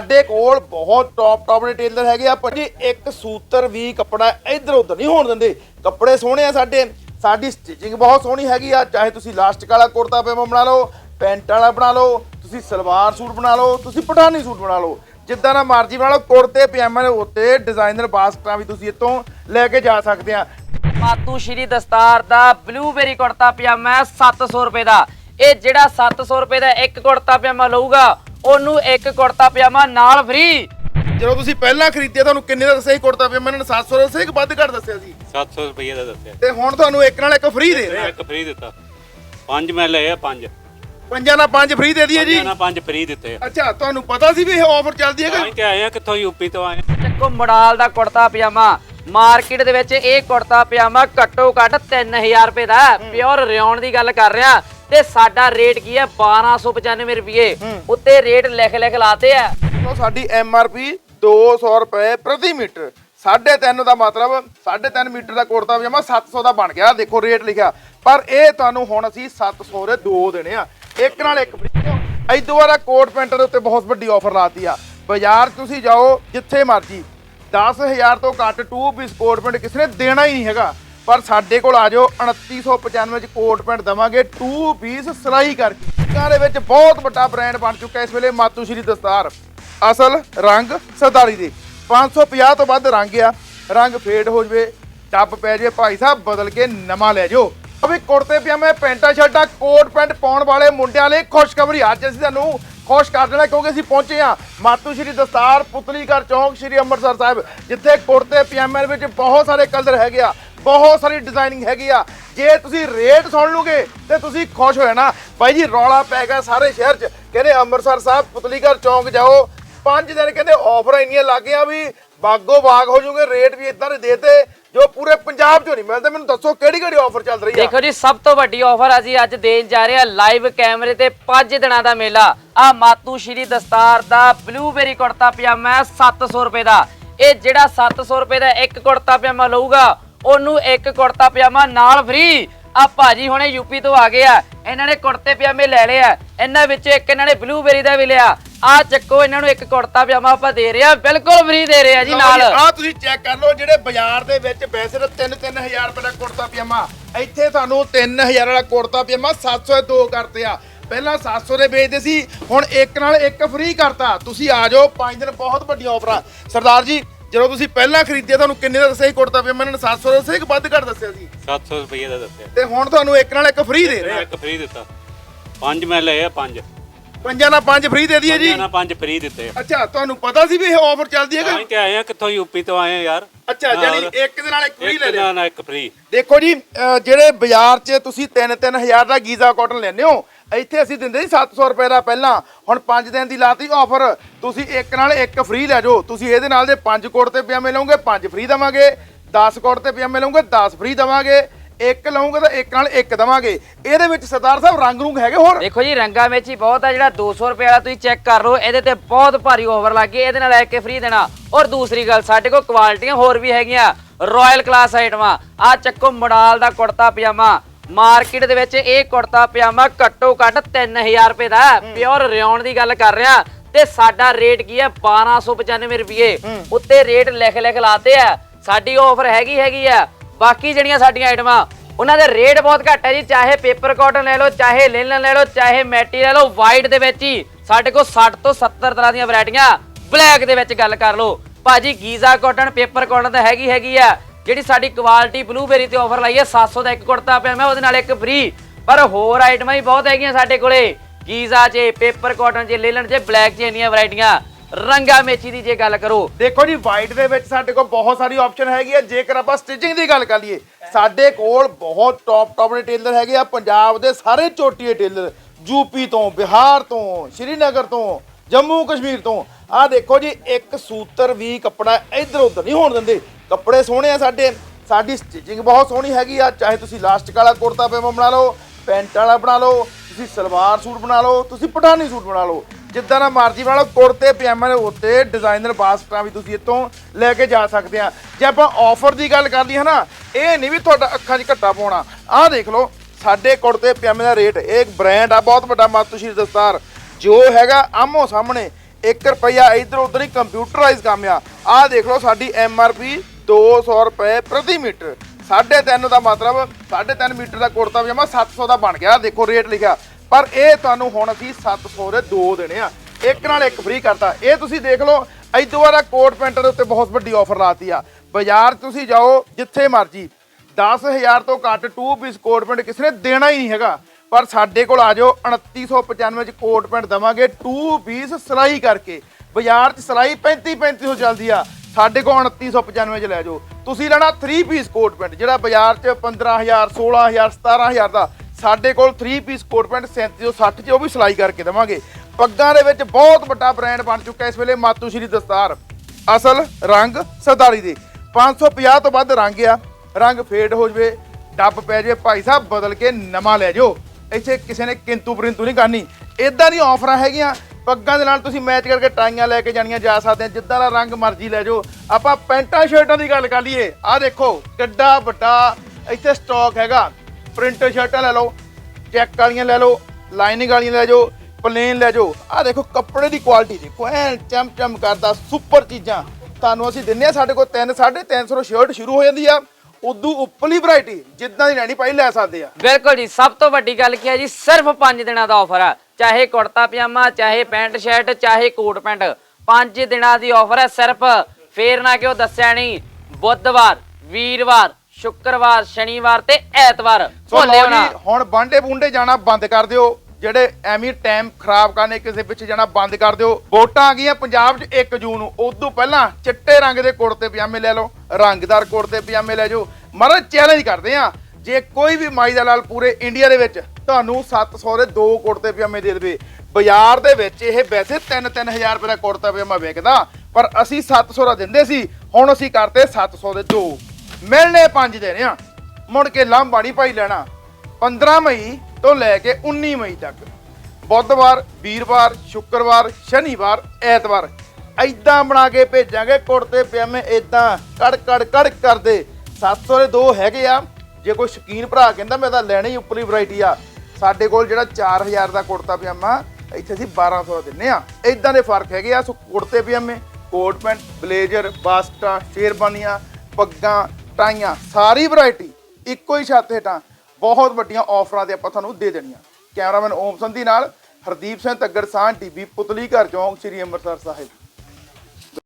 ਸਾਡੇ ਕੋਲ ਬਹੁਤ ਟੌਪ ਟੌਪ ਦੇ ਟੇਲਰ ਹੈਗੇ ਆ। ਪਰ ਇੱਕ ਸੂਤਰ ਵੀ ਕੱਪੜਾ ਇੱਧਰ ਉੱਧਰ ਨਹੀਂ ਹੋਣ ਦਿੰਦੇ। ਕੱਪੜੇ ਸੋਹਣੇ ਆ ਸਾਡੇ। ਸਾਡੀ ਸਟਿਚਿੰਗ ਬਹੁਤ ਸੋਹਣੀ ਹੈਗੀ ਆ। ਚਾਹੇ ਤੁਸੀਂ ਲਾਸਟਿਕ ਵਾਲਾ ਕੁੜਤਾ ਪਜਾਮਾ ਬਣਾ ਲਓ, ਪੈਂਟ ਵਾਲਾ ਬਣਾ ਲਓ, ਤੁਸੀਂ ਸਲਵਾਰ ਸੂਟ ਬਣਾ ਲਓ, ਤੁਸੀਂ ਪਠਾਨੀ ਸੂਟ ਬਣਾ ਲਓ। ਜਿੱਦਾਂ ਦਾ ਮਰਜ਼ੀ ਬਣਾ ਲਓ, ਕੁੜਤੇ, ਪਜਾਮੇ ਦੇ ਉੱਤੇ ਡਿਜ਼ਾਈਨਰ ਬਾਸਕਟਾਂ ਵੀ ਤੁਸੀਂ ਇੱਥੋਂ ਲੈ ਕੇ ਜਾ ਸਕਦੇ ਆ। ਮਾਤੂ ਸ਼੍ਰੀ ਦਸਤਾਰ ਦਾ ਬਲੂਬੇਰੀ ਕੁੜਤਾ ਪਜਾਮਾ ਹੈ 700 ਰੁਪਏ ਦਾ। ਇਹ ਜਿਹੜਾ 700 ਰੁਪਏ ਦਾ ਇੱਕ ਕੁੜਤਾ ਪਜਾਮਾ ਲਊਗਾ ਉਹਨੂੰ ਇੱਕ ਕੁੜਤਾ ਪਜਾਮਾ ਨਾਲ ਫ੍ਰੀ। ਜਦੋਂ ਤੁਸੀਂ ਪਹਿਲਾਂ ਖਰੀਦਿਆ ਤੁਹਾਨੂੰ ਕਿੰਨੇ ਦਾ ਦੱਸਿਆ ਸੀ ਕੁੜਤਾ ਪਜਾਮਾ? ਇਹਨਾਂ ਨੇ 700 ਦਾ ਦੱਸਿਆ ਕਿ ਵੱਧ ਘੱਟ ਦੱਸਿਆ ਸੀ? 700 ਰੁਪਏ ਦਾ ਦੱਸਿਆ। ਤੇ ਹੁਣ ਤੁਹਾਨੂੰ ਇੱਕ ਨਾਲ ਇੱਕ ਫ੍ਰੀ ਦੇ ਰਹੇ ਆ ਇੱਕ ਫ੍ਰੀ ਦਿੱਤਾ। ਪੰਜ ਮੈਂ ਲਏ ਆ ਪੰਜ। ਪੰਜਾਂ ਨਾਲ ਪੰਜ ਫ੍ਰੀ ਦੇ ਦਈਏ ਜੀ? ਪੰਜਾਂ ਨਾਲ ਪੰਜ ਫ੍ਰੀ ਦਿੱਤੇ ਆ। ਅੱਛਾ ਤੁਹਾਨੂੰ ਪਤਾ ਸੀ ਵੀ ਇਹ ਆਫਰ ਚੱਲਦੀ ਹੈ ਤਾਂ ਕਿ ਹੀ ਤੇ ਆਏ ਆ ਕਿੱਥੋਂ ਯੂਪੀ ਤੋਂ ਆਏ ਆ। ਚੱਕੋ ਮੋਡਾਲ ਦਾ ਕੁੜਤਾ ਪਜਾਮਾ। ਮਾਰਕੀਟ ਦੇ ਵਿੱਚ ਇਹ ਕੁੜਤਾ ਪਜਾਮਾ ਘੱਟੋ ਘੱਟ 3000 ਰੁਪਏ ਦਾ ਪਿਓਰ ਰਿਓਨ ਦੀ ਗੱਲ ਕਰ ਰਿਹਾ। ਤੇ ਸਾਡਾ ਰੇਟ ਕੀ ਹੈ? 1295 ਰੁਪਏ। ਉੱਤੇ ਰੇਟ ਲਿਖ ਲਿਖ ਲਾਤੇ ਆ। ਲੋ ਸਾਡੀ ਐਮ ਆਰ ਪੀ 200 ਰੁਪਏ ਪ੍ਰਤੀ ਮੀਟਰ। 3.5 ਦਾ ਮਤਲਬ 3.5 ਮੀਟਰ ਦਾ ਕੁੜਤਾ ਪਜਾਮਾ 700 ਦਾ ਬਣ ਗਿਆ। ਦੇਖੋ ਰੇਟ ਲਿਖਿਆ। ਪਰ ਇਹ ਤੁਹਾਨੂੰ ਹੁਣ ਅਸੀਂ 700 ਦੇ ਦੋ ਦੇਣੇ ਆ। ਇੱਕ ਨਾਲ ਇੱਕ ਫ੍ਰੀ ਇਦੋਂ ਬਾਅਦ ਕੋਟ ਪੈਂਟ ਦੇ ਉੱਤੇ ਬਹੁਤ ਵੱਡੀ ਆਫਰ ਲਾਤੀ ਆ। ਬਾਜ਼ਾਰ ਤੁਸੀਂ ਜਾਓ ਜਿੱਥੇ ਮਰਜ਼ੀ। 10000 ਤੋਂ ਘੱਟ 2 ਪੀਸ ਕੋਟ ਪੈਂਟ ਕਿਸੇ ਨੇ ਦੇਣਾ ਹੀ ਨਹੀਂ ਹੈਗਾ। ਪਰ ਸਾਡੇ ਕੋਲ ਆ ਜਾਓ 2995 ਚ ਕੋਟ ਪੈਂਟ ਦਵਾਂਗੇ 2 ਪੀਸ ਸਿਲਾਈ ਕਰਕੇ। ਇਹਨਾਂ ਦੇ ਵਿੱਚ ਬਹੁਤ ਵੱਡਾ ਬ੍ਰਾਂਡ ਬਣ ਚੁੱਕਾ ਇਸ ਵੇਲੇ ਮਾਤੂ ਸ਼੍ਰੀ ਦਸਤਾਰ। ਅਸਲ ਰੰਗ ਸਰਦਾਰੀ ਦੇ। 550 ਤੋਂ ਵੱਧ ਰੰਗ ਆ। ਰੰਗ ਫੇਡ ਹੋ ਜਵੇ, ਟੱਪ ਪੈ ਜਾਵੇ, ਭਾਈ ਸਾਹਿਬ ਬਦਲ ਕੇ ਨਵਾਂ ਲੈ ਜਾਓ। ਅਭੀ ਕੁੜਤੇ ਪਜਾਮੇ, ਪੈਂਟਾਂ ਸ਼ਰਟਾਂ, ਕੋਟ ਪੈਂਟ ਪਾਉਣ ਵਾਲੇ ਮੁੰਡਿਆਂ ਲਈ ਖੁਸ਼ਖਬਰੀ। ਅੱਜ ਅਸੀਂ ਤੁਹਾਨੂੰ ਖੁਸ਼ ਕਰ ਦੇਣਾ ਕਿਉਂਕਿ ਅਸੀਂ ਪਹੁੰਚੇ ਆ ਮਾਤੂ ਸ਼੍ਰੀ ਦਸਤਾਰ ਪੁਤਲੀ ਘਰ ਚੌਂਕ, ਸ਼੍ਰੀ ਅੰਮ੍ਰਿਤਸਰ ਸਾਹਿਬ, ਜਿੱਥੇ ਕੁੜਤੇ ਪਜਾਮੇ ਦੇ ਵਿੱਚ ਬਹੁਤ ਸਾਰੇ ਕਲਰ ਹੈਗੇ ਆ। ਬਹੁਤ ਸਾਰੀ ਡਿਜ਼ਾਈਨਿੰਗ ਹੈਗੀ ਆ। ਜੇ ਤੁਸੀਂ ਰੇਟ ਸੁਣ ਲਓਗੇ, ਤੇ ਤੁਸੀਂ ਖੁਸ਼ ਹੋ ਜਾਣਾ। ਬਾਈ ਜੀ, ਰੌਲਾ ਪੈ ਗਿਆ ਸਾਰੇ ਸ਼ਹਿਰ 'ਚ। ਕਹਿੰਦੇ ਅੰਮ੍ਰਿਤਸਰ ਸਾਹਿਬ ਪੁਤਲੀ ਚੌਂਕ ਜਾਓ। ਪੰਜ ਦਿਨ ਕਹਿੰਦੇ ਆਫਰਾਂ ਇੰਨੀਆਂ ਲੱਗ ਗਈਆਂ ਵੀ ਬਾਗੋ ਬਾਗ ਹੋ ਜੂਗੇ ਰੇਟ ਵੀ ਇਦਾਂ ਦੇ ਦੇਤੇ ਜੋ ਪੂਰੇ ਪੰਜਾਬ 'ਚੋਂ ਨਹੀਂ ਮਿਲਦੇ ਮੈਨੂੰ ਦੱਸੋ ਕਿਹੜੀ ਕਿਹੜੀ ਆਫਰ ਚੱਲ ਰਹੀ ਆ। ਦੇਖੋ ਜੀ, ਸਭ ਤੋਂ ਵੱਡੀ ਆਫਰ ਅਸੀਂ ਅੱਜ ਦੇਣ ਜਾ ਰਹੇ ਹਾਂ ਲਾਈਵ ਕੈਮਰੇ ਤੇ 5 ਦਿਨਾਂ ਦਾ ਮੇਲਾ। ਆ ਮਾਤੂ ਸ਼੍ਰੀ ਦਸਤਾਰ ਦਾ ਬਲੂਬੇਰੀ ਕੁੜਤਾ ਪਜਾਮਾ ਹੈ 700 ਰੁਪਏ ਦਾ। ਇਹ ਜਿਹੜਾ 700 ਰੁਪਏ ਦਾ ਇੱਕ ਕੁੜਤਾ ਪਜਾਮਾ ਲਊਗਾ ਉਹਨੂੰ ਇੱਕ ਕੁੜਤਾ ਪਜਾਮਾ ਨਾਲ ਫ੍ਰੀ। ਆ ਭਾਜੀ ਹੁਣੇ ਯੂਪੀ ਤੋਂ ਆ ਗਏ ਆ। ਇਹਨਾਂ ਨੇ ਕੁੜਤੇ ਪਜਾਮੇ ਲੈ ਲਏ ਆ। ਇਹਨਾਂ ਵਿੱਚ ਇੱਕ ਇਹਨਾਂ ਨੇ ਬਲੂਬੇਰੀ ਦਾ ਵੀ ਲਿਆ। ਆ ਚੱਕੋ ਇਹਨਾਂ ਨੂੰ ਇੱਕ ਕੁੜਤਾ ਪਜਾਮਾ ਆਪਾਂ ਦੇ ਰਹੇ ਆ। ਬਿਲਕੁਲ ਫ੍ਰੀ ਦੇ ਰਹੇ ਆ ਜੀ ਨਾਲ। ਆ ਤੁਸੀਂ ਚੈੱਕ ਕਰ ਲਓ ਜਿਹੜੇ ਬਾਜ਼ਾਰ ਦੇ ਵਿੱਚ ਵੈਸੇ ਤਾਂ 3-3000 ਰੁਪਏ ਦਾ ਕੁੜਤਾ ਪਜਾਮਾ। ਇੱਥੇ ਤੁਹਾਨੂੰ 3000 ਵਾਲਾ ਕੁੜਤਾ ਪਜਾਮਾ 700 ਦੇ ਦੋ ਕਰਤੇ ਆ। ਪਹਿਲਾਂ 700 ਦੇ ਵੇਚਦੇ ਸੀ ਹੁਣ ਇੱਕ ਨਾਲ ਇੱਕ ਫ੍ਰੀ ਕਰਤਾ। ਤੁਸੀਂ ਆ ਜਾਓ 5 ਦਿਨ ਬਹੁਤ ਵੱਡੀ ਆਫਰ ਆ। ਸਰਦਾਰ ਜੀ ਜਦੋਂ ਤੁਸੀਂ ਪਹਿਲਾਂ ਖਰੀਦਿਆ ਤੁਹਾਨੂੰ ਕਿੰਨੇ ਦਾ ਦੱਸਿਆ ਸੀ ਕੁੜਤਾ ਪਜਾਮਾ? ਇਹਨਾਂ ਨੇ 700 ਦਾ ਦੱਸਿਆ ਕਿ ਵੱਧ ਘੱਟ ਦੱਸਿਆ ਸੀ? 700 ਰੁਪਏ ਦਾ ਦੱਸਿਆ। ਤੇ ਹੁਣ ਤੁਹਾਨੂੰ ਇੱਕ ਨਾਲ ਇੱਕ ਫ੍ਰੀ ਦੇ ਰਹੇ ਇੱਕ ਫ੍ਰੀ ਦਿੱਤਾ। ਪੰਜ ਮੈਂ ਲਏ ਆ ਪੰਜ। ਪੰਜਾਂ ਨਾਲ ਪੰਜ ਫ੍ਰੀ ਦੇ ਦਈਏ ਜੀ? ਪੰਜਾਂ ਨਾਲ ਪੰਜ ਫ੍ਰੀ ਦਿੱਤੇ ਆ। ਅੱਛਾ ਤੁਹਾਨੂੰ ਪਤਾ ਸੀ ਵੀ ਇਹ ਆਫਰ ਚੱਲਦੀ ਹੈ ਤਾਂ ਕਿ ਹੀ ਤੇ ਆਏ ਆ ਕਿੱਥੋਂ ਯੂਪੀ ਤੋਂ ਆਏ ਆ ਯਾਰ। ਅੱਛਾ ਜਾਨੀ ਹੋਰ। ਇੱਕ ਦੇ ਨਾਲ ਇੱਕ ਫ੍ਰੀ ਇੱਕ ਲੈ ਲਿਆ ਨਾਲ ਇੱਕ ਫ੍ਰੀ ਦੇਖੋ ਜੀ ਅਹ ਜਿਹੜੇ ਬਾਜ਼ਾਰ 'ਚ ਤੁਸੀਂ 3-3000 ਦਾ ਗੀਜ਼ਾ ਕਾਟਨ ਲੈਂਦੇ ਹੋ ਇੱਥੇ ਅਸੀਂ ਦਿੰਦੇ ਸੀ 700 ਰੁਪਏ ਦਾ ਪਹਿਲਾਂ, ਹੁਣ 5 ਦਿਨ ਦੀ ਲਾਤੀ ਆਫਰ ਤੁਸੀਂ ਇੱਕ ਨਾਲ ਇੱਕ ਫ੍ਰੀ ਲੈ ਜਾਓ। ਤੁਸੀਂ ਇਹਦੇ ਨਾਲ ਦੇ 5 ਕੋਟ ਤੇ ਪਜਾਮੇ ਲਓਗੇ 5 ਫ੍ਰੀ ਦਵਾਂਗੇ 10 ਕੋਟ ਤੇ ਪਜਾਮੇ ਲਓਗੇ 10 ਫ੍ਰੀ ਦਵਾਂਗੇ, ਇੱਕ ਲਓਗੇ ਤਾਂ ਇੱਕ ਨਾਲ ਇੱਕ ਦਵਾਂਗੇ। ਇਹਦੇ ਵਿੱਚ ਸਰਦਾਰ ਸਾਹਿਬ ਰੰਗ ਰੂੰਗ ਹੈਗੇ ਹੋਰ? ਦੇਖੋ ਜੀ, ਰੰਗਾ ਵਿੱਚ ਹੀ ਬਹੁਤ ਆ, ਜਿਹੜਾ 200 ਰੁਪਏ ਵਾਲਾ ਤੁਸੀਂ ਚੈੱਕ ਕਰ ਲਓ, ਇਹਦੇ ਤੇ ਬਹੁਤ ਭਾਰੀ ਓਵਰ ਲੱਗ ਗਈ, ਇਹਦੇ ਨਾਲ ਲੈ ਕੇ ਫ੍ਰੀ ਦੇਣਾ। ਔਰ ਦੂਸਰੀ ਗੱਲ, ਸਾਡੇ ਕੋਲ ਕੁਆਲਿਟੀਆਂ ਹੋਰ ਵੀ ਹੈਗੀਆਂ ਰਾਇਲ ਕਲਾਸ ਆਈਟਮਾਂ ਆ ਚੱਕੋ ਮੋਡਾਲ ਦਾ ਕੁੜਤਾ ਪਜਾਮਾ ਮਾਰਕੀਟ ਦੇ ਵਿੱਚ ਇਹ ਕੁੜਤਾ ਪਜਾਮਾ ਘੱਟੋ ਘੱਟ 3000 ਰੁਪਏ ਦਾ ਪਿਓਰ ਰਿਓਨ ਦੀ ਗੱਲ ਕਰ ਰਿਹਾ। ਤੇ ਸਾਡਾ ਰੇਟ ਕੀ ਹੈ? 1295 ਰੁਪਏ। ਉੱਤੇ ਰੇਟ ਲਿਖ ਲਿਖ ਲਾਤੇ ਆ ਸਾਡੀ ਆਫਰ ਹੈਗੀ ਹੈਗੀ ਆ ਬਾਕੀ ਜਿਹੜੀਆਂ ਸਾਡੀਆਂ ਆਈਟਮਾਂ ਉਹਨਾਂ ਦਾ ਰੇਟ ਬਹੁਤ ਘੱਟ ਹੈ ਜੀ। ਚਾਹੇ ਪੇਪਰ ਕਾਟਨ ਲੈ ਲਓ ਚਾਹੇ ਲਿਨਨ ਲੈ ਲਓ ਚਾਹੇ ਮੈਟੀ ਲੈ ਲਓ ਵਾਈਟ ਦੇ ਵਿੱਚ ਹੀ ਸਾਡੇ ਕੋਲ 60 ਤੋਂ 70 ਤਰ੍ਹਾਂ ਦੀਆਂ ਵੈਰਾਈਟੀਆਂ ਬਲੈਕ ਦੇ ਵਿੱਚ ਗੱਲ ਕਰ ਲਓ। ਭਾਜੀ ਗੀਜ਼ਾ ਕਾਟਨ ਪੇਪਰ ਕਾਟਨ ਤਾਂ ਹੈਗੀ ਹੈਗੀ ਆ ਜਿਹੜੀ ਸਾਡੀ ਕੁਆਲਿਟੀ ਬਲੂਬੇਰੀ ਤੇ ਆਫਰ ਲਾਈ ਹੈ 700 ਦਾ ਇੱਕ ਕੁੜਤਾ ਪਿਆ ਮੈਂ, ਉਹਦੇ ਨਾਲ ਇੱਕ ਫ੍ਰੀ ਪਰ ਹੋਰ ਆਈਟਮਾਂ ਵੀ ਬਹੁਤ ਹੈਗੀਆਂ ਸਾਡੇ ਕੋਲੇ। ਗੀਜ਼ਾ 'ਚ ਪੇਪਰ ਕਾਟਨ 'ਚ ਲਿਨਨ 'ਚ ਬਲੈਕ 'ਚ ਇੰਨੀਆਂ ਵੈਰਾਈਟੀਆਂ ਰੰਗਾ ਮੇਚੀ ਦੀ ਜੇ ਗੱਲ ਕਰੋ। ਦੇਖੋ ਜੀ ਵਾਈਟ ਦੇ ਵਿੱਚ ਸਾਡੇ ਕੋਲ ਬਹੁਤ ਸਾਰੀ ਆਪਸ਼ਨ ਹੈਗੀ ਹੈ ਜੇਕਰ ਆਪਾਂ ਸਟਿਚਿੰਗ ਦੀ ਗੱਲ ਕਰ ਲਈਏ, ਸਾਡੇ ਕੋਲ ਬਹੁਤ ਟੌਪ ਟੌਪ ਦੇ ਟੇਲਰ ਹੈਗੇ ਆ। ਪੰਜਾਬ ਦੇ ਸਾਰੇ ਚੋਟੀਏ ਟੇਲਰ ਯੂਪੀ ਤੋਂ, ਬਿਹਾਰ ਤੋਂ, ਸ਼੍ਰੀਨਗਰ ਤੋਂ, ਜੰਮੂ ਕਸ਼ਮੀਰ ਤੋਂ। ਆਹ ਦੇਖੋ ਜੀ, ਇੱਕ ਸੂਤਰ ਵੀ ਕੱਪੜਾ ਇੱਧਰ ਉੱਧਰ ਨਹੀਂ ਹੋਣ ਦਿੰਦੇ। ਕੱਪੜੇ ਸੋਹਣੇ ਆ ਸਾਡੇ। ਸਾਡੀ ਸਟਿਚਿੰਗ ਬਹੁਤ ਸੋਹਣੀ ਹੈਗੀ ਆ, ਚਾਹੇ ਤੁਸੀਂ ਲਾਸਟਿਕ ਵਾਲਾ ਕੁੜਤਾ ਪਜਾਮਾ ਬਣਾ ਲਓ, ਪੈਂਟ ਵਾਲਾ ਬਣਾ ਲਓ, ਤੁਸੀਂ ਸਲਵਾਰ ਸੂਟ ਬਣਾ ਲਓ, ਤੁਸੀਂ ਪਠਾਨੀ ਸੂਟ ਬਣਾ ਲਓ। ਜਿੱਦਾਂ ਦਾ ਮਰਜ਼ੀ ਬਣਾ ਲਓ, ਕੁੜਤੇ, ਪਜਾਮੇ ਦੇ ਉੱਤੇ ਡਿਜ਼ਾਈਨਰ ਬਾਸਕਟਾਂ ਵੀ ਤੁਸੀਂ ਇੱਥੋਂ ਲੈ ਕੇ ਜਾ ਸਕਦੇ ਆ। ਜੇ ਆਪਾਂ ਆਫਰ ਦੀ ਗੱਲ ਕਰ ਲਈਏ ਨਾ ਇਹ ਨਹੀਂ ਵੀ ਤੁਹਾਡਾ ਅੱਖਾਂ 'ਚ ਘੱਟਾ ਪਾਉਣਾ। ਆਹ ਦੇਖ ਲਓ, ਸਾਡੇ ਕੁੜਤੇ, ਪਜਾਮੇ ਦਾ ਰੇਟ ਇਹ ਇੱਕ ਬ੍ਰਾਂਡ ਆ, ਬਹੁਤ ਵੱਡਾ ਮਾਤੂ ਦਸਤਾਰ। ਜੋ ਹੈਗਾ ਆਮੋ ਸਾਹਮਣੇ 1 ਰੁਪਿਆ ਇਧਰ ਉਧਰ ਹੀ ਕੰਪਿਊਟਰਾਈਜ਼ ਕੰਮ ਆ। ਆਹ ਦੇਖ ਲਓ ਸਾਡੀ ਐਮ ਆਰ ਪੀ 200 ਰੁਪਏ ਪ੍ਰਤੀ ਮੀਟਰ। 3.5 ਦਾ ਮਤਲਬ 3.5 ਮੀਟਰ ਦਾ ਕੁੜਤਾ ਪਜਾਮਾ 700 ਦਾ ਬਣ ਗਿਆ। ਆਹ ਦੇਖੋ ਰੇਟ ਲਿਖਿਆ। ਪਰ ਇਹ ਤੁਹਾਨੂੰ ਹੁਣ ਅਸੀਂ 700 ਦੇ ਦੋ ਦੇਣੇ ਆ। ਇੱਕ ਨਾਲ ਇੱਕ ਫ੍ਰੀ ਕਰਤਾ। ਇਹ ਤੁਸੀਂ ਦੇਖ ਲਓ ਇਦੋਂ ਵਾਰਾ ਕੋਟ ਪੈਂਟਾਂ ਦੇ ਉੱਤੇ ਬਹੁਤ ਵੱਡੀ ਆਫਰ ਲਾਤੀ ਆ। ਬਾਜ਼ਾਰ 'ਚ ਤੁਸੀਂ ਜਾਓ, ਜਿੱਥੇ ਮਰਜ਼ੀ। 10000 ਤੋਂ ਘੱਟ 2 ਪੀਸ ਕੋਟ ਪੈਂਟ ਕਿਸੇ ਨੇ ਦੇਣਾ ਹੀ ਨਹੀਂ ਹੈਗਾ। ਪਰ ਸਾਡੇ ਕੋਲ ਆ ਜਾਓ 2995 ਚ ਕੋਟ ਪੈਂਟ ਦਵਾਂਗੇ 2 ਪੀਸ ਸਿਲਾਈ ਕਰਕੇ। ਬਾਜ਼ਾਰ 'ਚ ਸਿਲਾਈ 35 3500 ਚੱਲਦੀ ਆ। ਸਾਡੇ ਕੋਲ 2995 ਚ ਲੈ ਜਾਓ। ਤੁਸੀਂ ਲੈਣਾ 3 ਪੀਸ ਕੋਟ ਪੈਂਟ, ਜਿਹੜਾ ਬਾਜ਼ਾਰ 'ਚ 15000 16000 17000 ਦਾ। ਸਾਡੇ ਕੋਲ 3 ਪੀਸ ਕੋਟ ਪੈਂਟ 3760 ਚ, ਉਹ ਵੀ ਸਿਲਾਈ ਕਰਕੇ ਦਵਾਂਗੇ। ਪੱਗਾਂ ਦੇ ਵਿੱਚ ਬਹੁਤ ਵੱਡਾ ਬ੍ਰਾਂਡ ਬਣ ਚੁੱਕਾ ਇਸ ਵੇਲੇ ਮਾਤੂ ਸ਼੍ਰੀ ਦਸਤਾਰ। ਅਸਲ ਰੰਗ ਸਰਦਾਰੀ ਦੇ। 550 ਤੋਂ ਵੱਧ ਰੰਗ ਆ। ਰੰਗ ਫੇਡ ਹੋ ਜਵੇ, ਡੱਬ ਪੈ ਜਾਵੇ। ਭਾਈ ਸਾਹਿਬ, ਬਦਲ ਕੇ ਨਵਾਂ ਲੈ ਜਾਓ। ਇੱਥੇ ਕਿਸੇ ਨੇ ਕਿੰਤੂ ਪਰਿੰਤੂ ਨਹੀਂ ਕਰਨੀ। ਇਦਾਂ ਦੀਆਂ ਆਫਰਾਂ ਹੈਗੀਆਂ, ਪੱਗਾਂ ਦੇ ਨਾਲ ਤੁਸੀਂ ਮੈਚ ਕਰਕੇ ਟਾਈਆਂ ਲੈ ਕੇ ਜਾਣੀਆਂ ਜਾ ਸਕਦੇ ਆ, ਜਿੱਦਾਂ ਦਾ ਰੰਗ ਮਰਜ਼ੀ ਲੈ ਜਾਓ। ਆਪਾਂ ਪੈਂਟਾਂ ਸ਼ਰਟਾਂ ਦੀ ਗੱਲ ਕਰ ਲਈਏ। ਆਹ ਦੇਖੋ, ਕਿੱਡਾ ਵੱਡਾ ਇੱਥੇ ਸਟਾਕ ਹੈਗਾ। ਪ੍ਰਿੰਟ ਸ਼ਰਟਾਂ ਲੈ ਲਓ ਚੈੱਕ ਵਾਲੀਆਂ ਲੈ ਲਓ ਲਾਈਨਿੰਗ ਵਾਲੀਆਂ ਲੈ ਜਾਓ ਪਲੇਨ ਲੈ ਜਾਓ। ਆਹ ਦੇਖੋ, ਕੱਪੜੇ ਦੀ ਕੁਆਲਿਟੀ ਦੇਖੋ ਐ ਚਮ ਚਮ ਕਰਦਾ ਸੁਪਰ ਚੀਜ਼ਾਂ। ਤੁਹਾਨੂੰ ਅਸੀਂ ਦਿੰਨੇ ਆ ਸਾਡੇ ਕੋਲ 3 350 ਤੋਂ ਸ਼ਰਟ ਸ਼ੁਰੂ ਹੋ ਜਾਂਦੀ ਆ। ਉਦੋਂ ਉੱਪਰਲੀ ਵੈਰਾਈਟੀ ਜਿੱਦਾਂ ਦੀ ਲੈਣੀ ਭਾਈ ਲੈ ਸਕਦੇ ਆ। ਬਿਲਕੁਲ ਜੀ ਸਭ ਤੋਂ ਵੱਡੀ ਗੱਲ ਕੀ ਹੈ ਜੀ ਸਿਰਫ 5 ਦਿਨਾਂ ਦਾ ਆਫਰ ਹੈ ਚਾਹੇ ਕੁੜਤਾ ਪਜਾਮਾ ਚਾਹੇ ਪੈਂਟ ਸ਼ਰਟ ਚਾਹੇ ਕੋਟ ਪੈਂਟ। 5 ਦਿਨਾਂ ਦੀ ਆਫਰ ਹੈ ਸਿਰਫ ਫੇਰ ਨਾ ਕਿਉਂ ਦੱਸਿਆ ਨਹੀਂ ਬੁੱਧਵਾਰ ਵੀਰਵਾਰ ਸ਼ੁੱਕਰਵਾਰ ਸ਼ਨੀਵਾਰ ਤੇ ਐਤਵਾਰ। ਸੋ ਭੁੱਲਿਓ ਲਓ ਨਾ ਜੀ ਹੁਣ ਬਾਂਡੇ ਬੁੰਡੇ ਜਾਣਾ ਬੰਦ ਕਰ ਦਿਓ। ਜਿਹੜੇ ਐਵੇਂ ਟਾਈਮ ਖਰਾਬ ਕਰਨੇ ਕਿਸੇ ਪਿੱਛੇ ਜਾਣਾ ਬੰਦ ਕਰ ਦਿਓ। ਵੋਟਾਂ ਆ ਗਈਆਂ ਪੰਜਾਬ 'ਚ 1 ਜੂਨ ਨੂੰ। ਉਦੋਂ ਪਹਿਲਾਂ ਚਿੱਟੇ ਰੰਗ ਦੇ ਕੁੜਤੇ ਪਜਾਮੇ ਲੈ ਲਓ, ਰੰਗਦਾਰ ਕੁੜਤੇ ਪਜਾਮੇ ਲੈ ਜਾਓ। ਮਹਾਰਾਜ ਚੈਲੰਜ ਕਰਦੇ ਆ ਜੇ ਕੋਈ ਵੀ ਮਾਈ ਦਾ ਲਾਲ ਪੂਰੇ ਇੰਡੀਆ ਦੇ ਵਿੱਚ ਤੁਹਾਨੂੰ 700 ਦੇ ਦੋ ਕੁੜਤੇ ਪਜਾਮੇ ਦੇ ਦੇਵੇ, ਬਾਜ਼ਾਰ ਦੇ ਵਿੱਚ ਇਹ ਵੈਸੇ 3-3000 ਰੁਪਏ ਦਾ ਕੁੜਤਾ ਪਜਾਮਾ ਵਿਕਦਾ ਪਰ ਅਸੀਂ 700 ਦਾ ਦਿੰਦੇ ਸੀ, ਹੁਣ ਅਸੀਂ ਕਰਤੇ 700 ਦੇ ਦੋ। ਮਿਲਣੇ ਪੰਜ ਦੇਣੇ ਆ। ਮੁੜ ਕੇ ਲਾਂਭਾ ਨਹੀਂ ਭਾਈ ਲੈਣਾ। 15 ਮਈ ਤੋਂ ਲੈ ਕੇ 19 ਮਈ ਤੱਕ। ਬੁੱਧਵਾਰ, ਵੀਰਵਾਰ, ਸ਼ੁੱਕਰਵਾਰ, ਸ਼ਨੀਵਾਰ, ਐਤਵਾਰ ਐਦਾਂ ਬਣਾ ਕੇ ਭੇਜਾਂਗੇ ਕੁੜਤੇ ਪਜਾਮੇ ਐਦਾਂ ਕੜ ਕੜ ਕੜ ਕਰਦੇ। 700 ਦੇ ਦੋ ਹੈਗੇ ਆ। ਜੇ ਕੋਈ ਸ਼ਕੀਨ ਭਰਾ ਕਹਿੰਦਾ, ਮੈਂ ਤਾਂ ਲੈਣੀ ਉੱਪਰਲੀ ਵੈਰਾਈਟੀ ਆ। ਸਾਡੇ ਕੋਲ ਜਿਹੜਾ 4000 ਦਾ ਕੁੜਤਾ ਪਜਾਮਾ, ਇੱਥੇ ਅਸੀਂ 1200 ਦਾ ਦਿੰਨੇ ਆ। ਐਦਾਂ ਦੇ ਫ਼ਰਕ ਹੈਗੇ ਆ। ਸੋ ਕੁੜਤੇ ਪਜਾਮੇ, ਕੋਟ ਪੈਂਟ, ਬਲੇਜ਼ਰ ਬਾਸਟਾ ਸ਼ੇਰਬਾਨੀਆਂ ਪੱਗਾਂ, ਟਾਈਆਂ, ਸਾਰੀ ਵੈਰਾਈਟੀ ਇੱਕੋ ਹੀ ਛੱਤ ਹੇਠਾਂ ਬਹੁਤ ਵੱਡੀਆਂ ਆਫਰਾਂ ਤੇ ਆਪਾਂ ਤੁਹਾਨੂੰ ਦੇ ਦੇਣੀਆਂ। ਕੈਮਰਾਮੈਨ ਓਮ ਸੰਧੀ ਨਾਲ ਹਰਦੀਪ ਸਿੰਘ ਤੱਗੜ ਸਾਹ ਟੀਵੀ ਪੁਤਲੀ ਘਰ ਚੌਂਕ, ਸ੍ਰੀ ਅੰਮ੍ਰਿਤਸਰ ਸਾਹਿਬ।